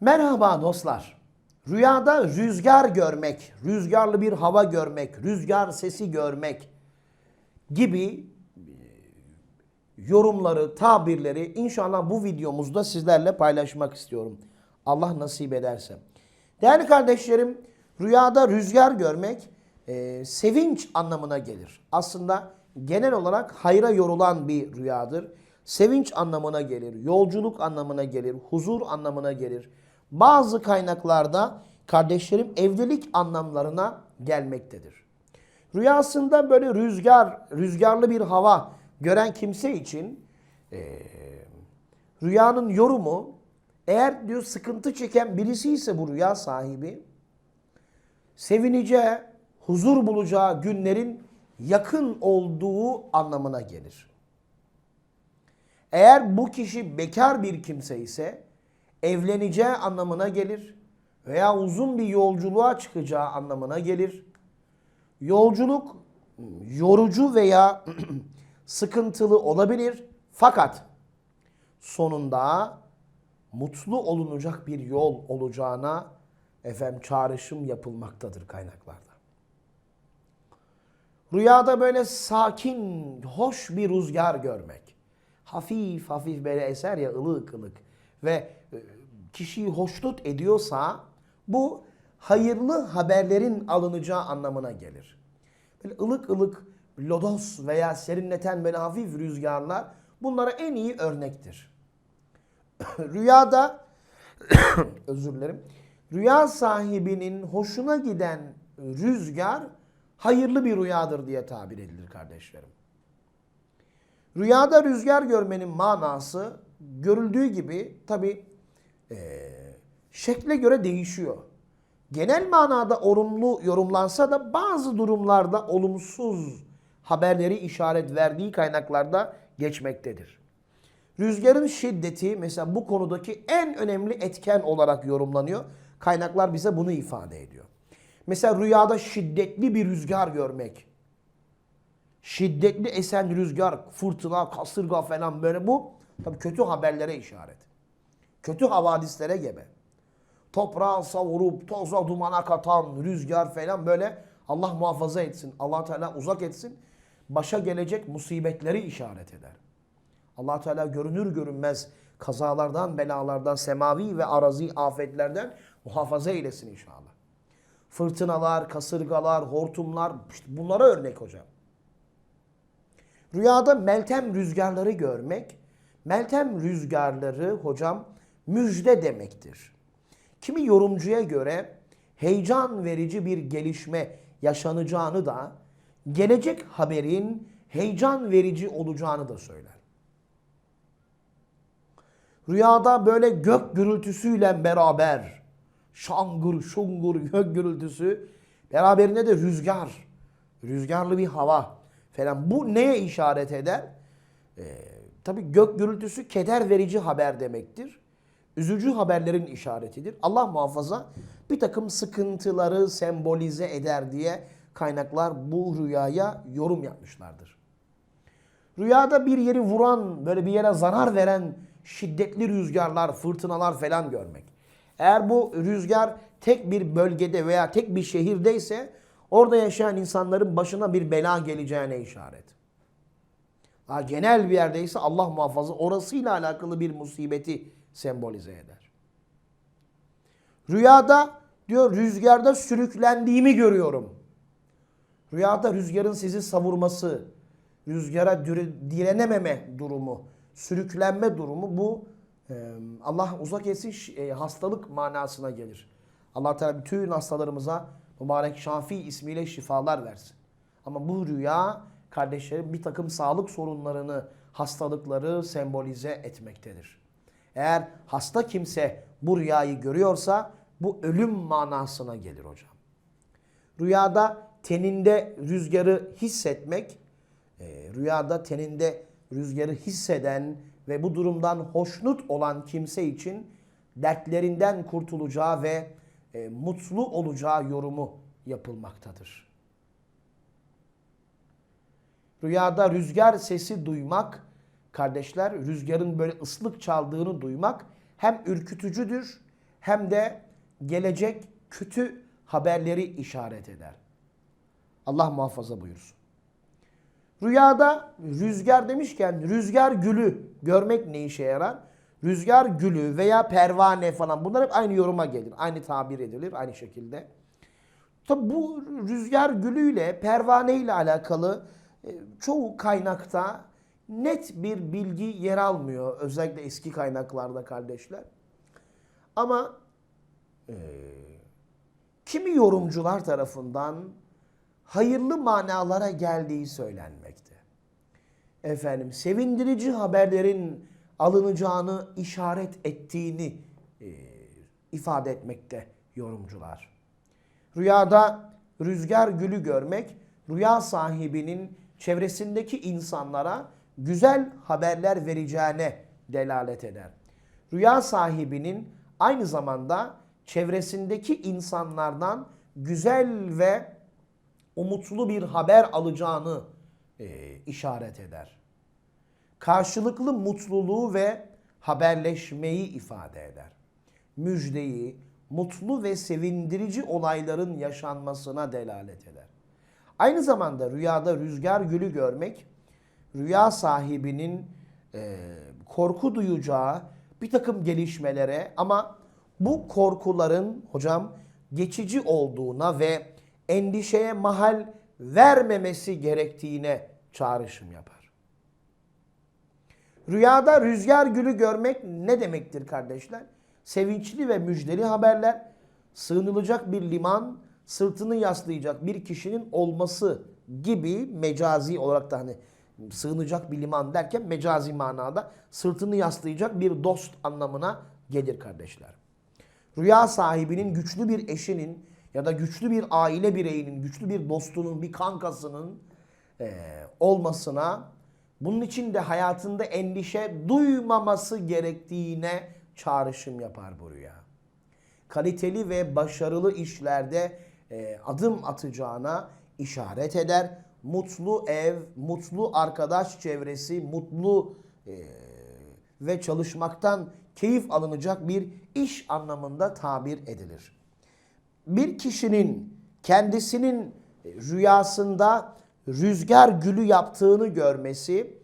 Merhaba dostlar. Rüyada rüzgar görmek, rüzgarlı bir hava görmek, rüzgar sesi görmek gibi e, yorumları, tabirleri inşallah bu videomuzda sizlerle paylaşmak istiyorum. Allah nasip ederse. Değerli kardeşlerim, rüyada rüzgar görmek e, sevinç anlamına gelir. Aslında genel olarak hayra yorulan bir rüyadır. Sevinç anlamına gelir, yolculuk anlamına gelir, huzur anlamına gelir. Bazı kaynaklarda kardeşlerim evlilik anlamlarına gelmektedir. Rüyasında böyle rüzgar, rüzgarlı bir hava gören kimse için eee, rüyanın yorumu eğer diyor sıkıntı çeken birisi ise bu rüya sahibi sevineceği, huzur bulacağı günlerin yakın olduğu anlamına gelir. Eğer bu kişi bekar bir kimse ise evleneceği anlamına gelir veya uzun bir yolculuğa çıkacağı anlamına gelir. Yolculuk yorucu veya sıkıntılı olabilir fakat sonunda mutlu olunacak bir yol olacağına efendim çağrışım yapılmaktadır kaynaklarda. Rüyada böyle sakin, hoş bir rüzgar görmek. Hafif hafif böyle eser ya ılık ılık ve e, kişiyi hoşnut ediyorsa bu hayırlı haberlerin alınacağı anlamına gelir. Böyle ılık ılık lodos veya serinleten böyle hafif rüzgarlar bunlara en iyi örnektir. Rüyada özür dilerim. Rüya sahibinin hoşuna giden rüzgar hayırlı bir rüyadır diye tabir edilir kardeşlerim. Rüyada rüzgar görmenin manası görüldüğü gibi tabi şekle göre değişiyor. Genel manada olumlu yorumlansa da bazı durumlarda olumsuz haberleri işaret verdiği kaynaklarda geçmektedir. Rüzgarın şiddeti mesela bu konudaki en önemli etken olarak yorumlanıyor. Kaynaklar bize bunu ifade ediyor. Mesela rüyada şiddetli bir rüzgar görmek. Şiddetli esen rüzgar, fırtına, kasırga falan böyle bu tabii kötü haberlere işaret. Kötü havadislere gebe. Toprağı savurup toza dumana katan rüzgar falan böyle Allah muhafaza etsin. allah Teala uzak etsin. Başa gelecek musibetleri işaret eder. allah Teala görünür görünmez kazalardan, belalardan, semavi ve arazi afetlerden muhafaza eylesin inşallah. Fırtınalar, kasırgalar, hortumlar işte bunlara örnek hocam. Rüyada meltem rüzgarları görmek, meltem rüzgarları hocam müjde demektir. Kimi yorumcuya göre heyecan verici bir gelişme yaşanacağını da gelecek haberin heyecan verici olacağını da söyler. Rüyada böyle gök gürültüsüyle beraber şangır şungur gök gürültüsü beraberinde de rüzgar, rüzgarlı bir hava falan. Bu neye işaret eder? Ee, tabii gök gürültüsü keder verici haber demektir. Üzücü haberlerin işaretidir. Allah muhafaza bir takım sıkıntıları sembolize eder diye kaynaklar bu rüyaya yorum yapmışlardır. Rüyada bir yeri vuran, böyle bir yere zarar veren şiddetli rüzgarlar, fırtınalar falan görmek. Eğer bu rüzgar tek bir bölgede veya tek bir şehirdeyse orada yaşayan insanların başına bir bela geleceğine işaret. Ha, genel bir yerdeyse Allah muhafaza orasıyla alakalı bir musibeti sembolize eder. Rüyada diyor rüzgarda sürüklendiğimi görüyorum. Rüyada rüzgarın sizi savurması, rüzgara direnememe durumu, sürüklenme durumu bu Allah uzak etsin e, hastalık manasına gelir. Allah Teala bütün hastalarımıza mübarek Şafi ismiyle şifalar versin. Ama bu rüya kardeşlerim bir takım sağlık sorunlarını, hastalıkları sembolize etmektedir. Eğer hasta kimse bu rüyayı görüyorsa bu ölüm manasına gelir hocam. Rüyada teninde rüzgarı hissetmek, e, rüyada teninde rüzgarı hisseden ve bu durumdan hoşnut olan kimse için dertlerinden kurtulacağı ve e, mutlu olacağı yorumu yapılmaktadır. Rüyada rüzgar sesi duymak, kardeşler rüzgarın böyle ıslık çaldığını duymak hem ürkütücüdür hem de gelecek kötü haberleri işaret eder. Allah muhafaza buyursun. Rüyada rüzgar demişken rüzgar gülü görmek ne işe yarar? Rüzgar gülü veya pervane falan bunlar hep aynı yoruma gelir. Aynı tabir edilir aynı şekilde. Tabi bu rüzgar gülüyle pervane ile alakalı çoğu kaynakta net bir bilgi yer almıyor. Özellikle eski kaynaklarda kardeşler. Ama e, kimi yorumcular tarafından hayırlı manalara geldiği söylenmekte. Efendim sevindirici haberlerin alınacağını işaret ettiğini e, ifade etmekte yorumcular. Rüyada rüzgar gülü görmek rüya sahibinin çevresindeki insanlara güzel haberler vereceğine delalet eder. Rüya sahibinin aynı zamanda çevresindeki insanlardan güzel ve umutlu bir haber alacağını e, işaret eder. Karşılıklı mutluluğu ve haberleşmeyi ifade eder. Müjdeyi, mutlu ve sevindirici olayların yaşanmasına delalet eder. Aynı zamanda rüyada rüzgar gülü görmek, rüya sahibinin e, korku duyacağı bir takım gelişmelere ama bu korkuların hocam geçici olduğuna ve endişeye mahal vermemesi gerektiğine çağrışım yapar. Rüyada rüzgar gülü görmek ne demektir kardeşler? Sevinçli ve müjdeli haberler, sığınılacak bir liman, sırtını yaslayacak bir kişinin olması gibi mecazi olarak da hani sığınacak bir liman derken mecazi manada sırtını yaslayacak bir dost anlamına gelir kardeşler. Rüya sahibinin güçlü bir eşinin ya da güçlü bir aile bireyinin, güçlü bir dostunun, bir kankasının eee, olmasına, bunun için de hayatında endişe duymaması gerektiğine çağrışım yapar bu rüya. Kaliteli ve başarılı işlerde eee, adım atacağına işaret eder. Mutlu ev, mutlu arkadaş çevresi, mutlu eee, ve çalışmaktan keyif alınacak bir iş anlamında tabir edilir bir kişinin kendisinin rüyasında rüzgar gülü yaptığını görmesi,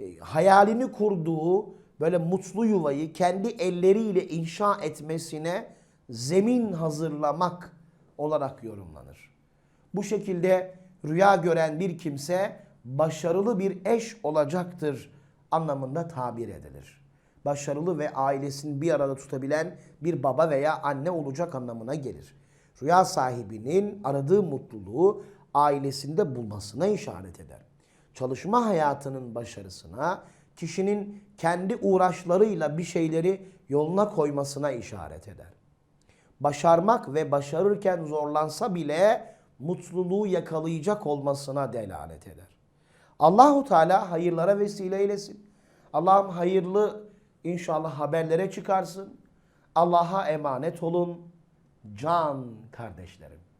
e, hayalini kurduğu böyle mutlu yuvayı kendi elleriyle inşa etmesine zemin hazırlamak olarak yorumlanır. Bu şekilde rüya gören bir kimse başarılı bir eş olacaktır anlamında tabir edilir. Başarılı ve ailesini bir arada tutabilen bir baba veya anne olacak anlamına gelir. Rüya sahibinin aradığı mutluluğu ailesinde bulmasına işaret eder. Çalışma hayatının başarısına, kişinin kendi uğraşlarıyla bir şeyleri yoluna koymasına işaret eder başarmak ve başarırken zorlansa bile mutluluğu yakalayacak olmasına delalet eder. Allahu Teala hayırlara vesile eylesin. Allah'ım hayırlı inşallah haberlere çıkarsın. Allah'a emanet olun can kardeşlerim.